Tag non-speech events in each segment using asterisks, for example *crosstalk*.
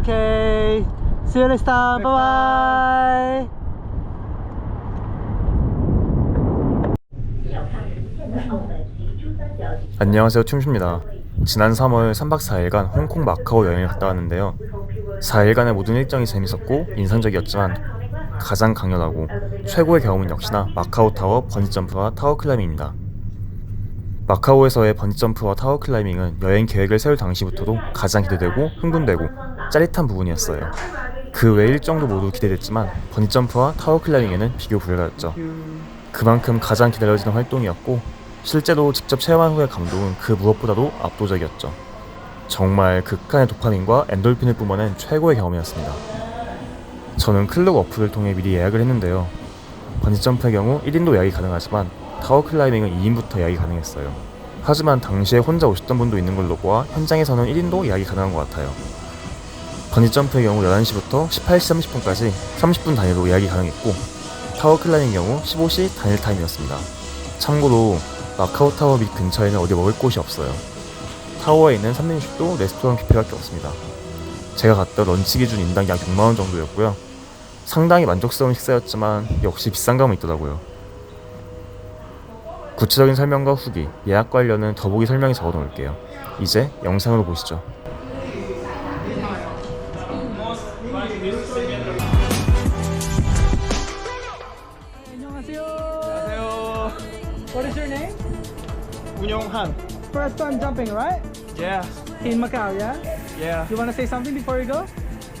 Okay. See you next time. Bye bye. 안녕하세요 춤슈입니다 지난 3월 3박 4일간 홍콩 마카오 여행을 갔다 왔는데요 4일간의 모든 일정이 재밌었고 인상적이었지만 가장 강렬하고 최고의 경험은 역시나 마카오 타워 번지점프와 타워 클라이밍입니다. 마카오에서의 번지점프와 타워 클라이밍은 여행 계획을 세울 당시부터도 가장 기대되고 흥분되고 짜릿한 부분이었어요. 그 외 일정도 모두 기대됐지만 번지점프와 타워 클라이밍에는 비교 불가였죠. 그만큼 가장 기다려지는 활동이었고 실제로 직접 체험한 후의 감동은 그 무엇보다도 압도적이었죠. 정말 극한의 도파민과 엔돌핀을 뿜어낸 최고의 경험이었습니다. 저는 클럽 어플을 통해 미리 예약을 했는데요. 번지점프의 경우 1인도 예약이 가능하지만 타워 클라이밍은 2인부터 예약이 가능했어요. 하지만 당시에 혼자 오셨던 분도 있는 걸로 보아 현장에서는 1인도 예약이 가능한 것 같아요. 번지점프의 경우 11시부터 18시 30분까지 30분 단위로 예약이 가능했고 타워 클라이밍 경우 15시 단일 타임이었습니다. 참고로 마카오 타워 밑 근처에는 어디 먹을 곳이 없어요. 타워에 있는 3인식도 레스토랑 뷔페밖에 없습니다. 제가 갔던 런치 기준 인당 약 6만원 정도였고요. 상당히 만족스러운 식사였지만 역시 비싼 감은 있더라고요. 구체적인 설명과 후기, 예약 관련은 더보기 설명에 적어 놓을게요. 이제 영상으로 보시죠. 안녕하세요. What is your name? 운영한 First time jumping, right? Yeah, In Macau, yeah? yeah. You wanna say something before you go?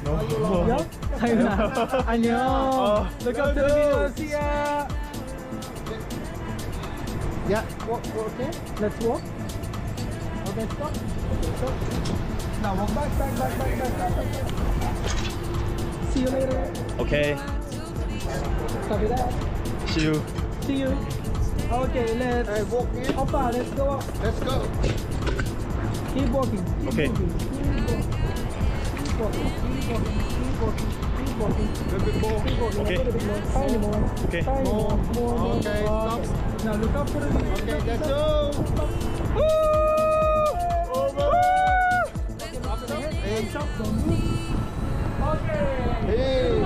No. Yeah? Tayo na. *laughs* 안녕. Oh, Look up to the video. See ya. Yeah, walk, walk, okay? Let's walk. Okay, stop. Okay, stop. Now walk back, back, back, back, back, back, back. back. See you later. Okay, Copy that. see you. See you. Okay, let's hey, walk in. Opa, let's go up. Let's go. Keep walking. Keep Okay. Walking. Keep walking. Keep walking. Keep walking. Keep walking. Keep walking. A little bit more. Keep walking. Okay. A little bit more. Tiny more. Okay. Tiny more. More. more. Okay, Okay. Now look up for the video. Okay, let's go. Hey, stop. Don't move. Okay. Hey,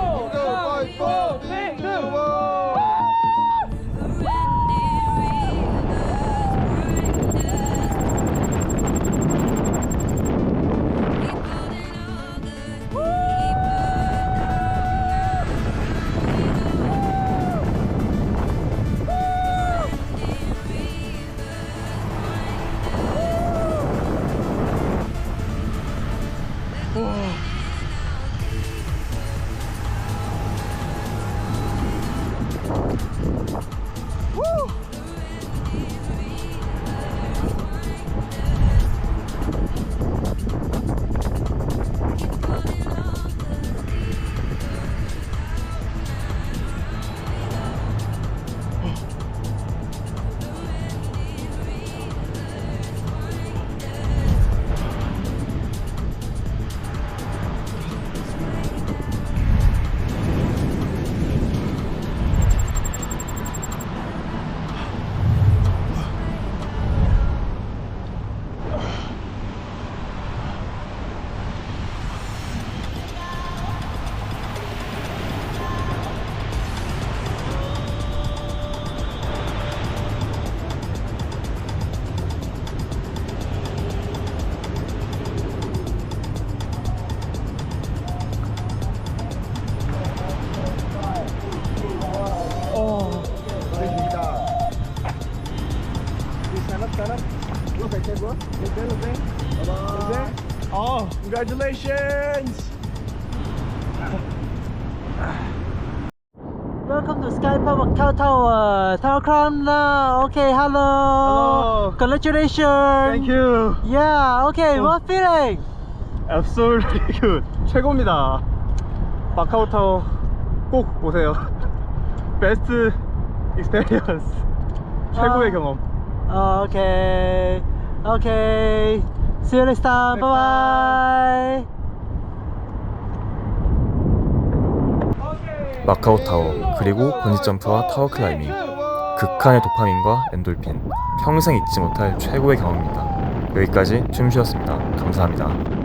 Stand up, stand up. Look right there, bro. Look there, look there. Look there. Oh, congratulations! Welcome to Sky Park Macau Tower. Tower Crown now. Okay, hello. Hello. Congratulations. Thank you. Yeah, okay. What feeling? Absolutely good. 최고입니다. 마카오 타워 꼭 오세요. 베스트 익스페리언스. 최고의 아. 경험. Okay. Okay. See you next time. Bye bye. 마카오 타워 그리고 번지점프와 타워 클라이밍 극한의 도파민과 엔돌핀 평생 잊지 못할 최고의 경험입니다 여기까지 춤쉬었습니다 감사합니다